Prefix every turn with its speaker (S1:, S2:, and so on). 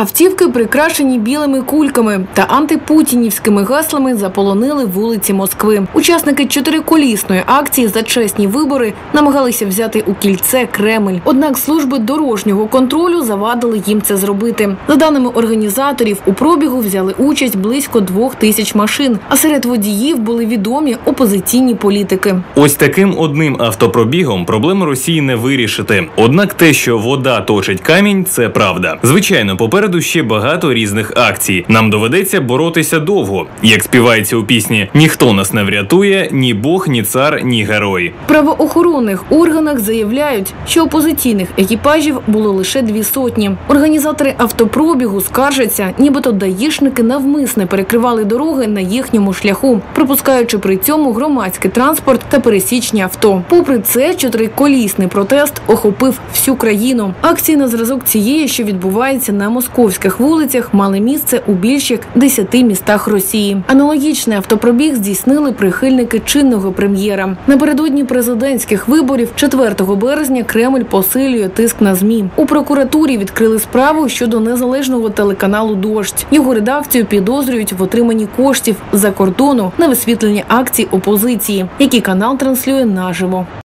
S1: Автівки прикрашені білими кульками та антипутінівськими гаслами заполонили вулиці Москви. Учасники чотириколісної акції за чесні вибори намагалися взяти у кільце Кремль. Однак служби дорожнього контролю завадили їм це зробити. За даними організаторів, у пробігу взяли участь близько двох тисяч машин. А серед водіїв були відомі опозиційні політики.
S2: Ось таким одним автопробігом проблему Росії не вирішити. Однак те, що вода точить камінь, це правда. Звичайно, попереду ще багато різних акцій. Нам доведеться боротися довго. Як співається у пісні Ніхто нас не врятує, ні Бог, ні цар, ні герой.
S1: Правоохоронних органах заявляють, що опозиційних екіпажів було лише дві сотні. Організатори автопробігу скаржаться, нібито даїшники навмисне перекривали дороги на їхньому шляху, пропускаючи при цьому громадський транспорт та пересічні авто. Попри це, чотириколісний протест охопив всю країну. Акції на зразок цієї, що відбувається на московських вулицях, мали місце у більш як десяти містах Росії. Аналогічний автопробіг здійснили прихильники чинного прем'єра. Напередодні президентських виборів 4 березня Кремль посилює тиск на змі. У прокуратурі відкрили справу щодо незалежного телеканалу Дождь. Його редакцію підозрюють в отриманні коштів за кордону на висвітлення акцій опозиції, які канал транслює наживо.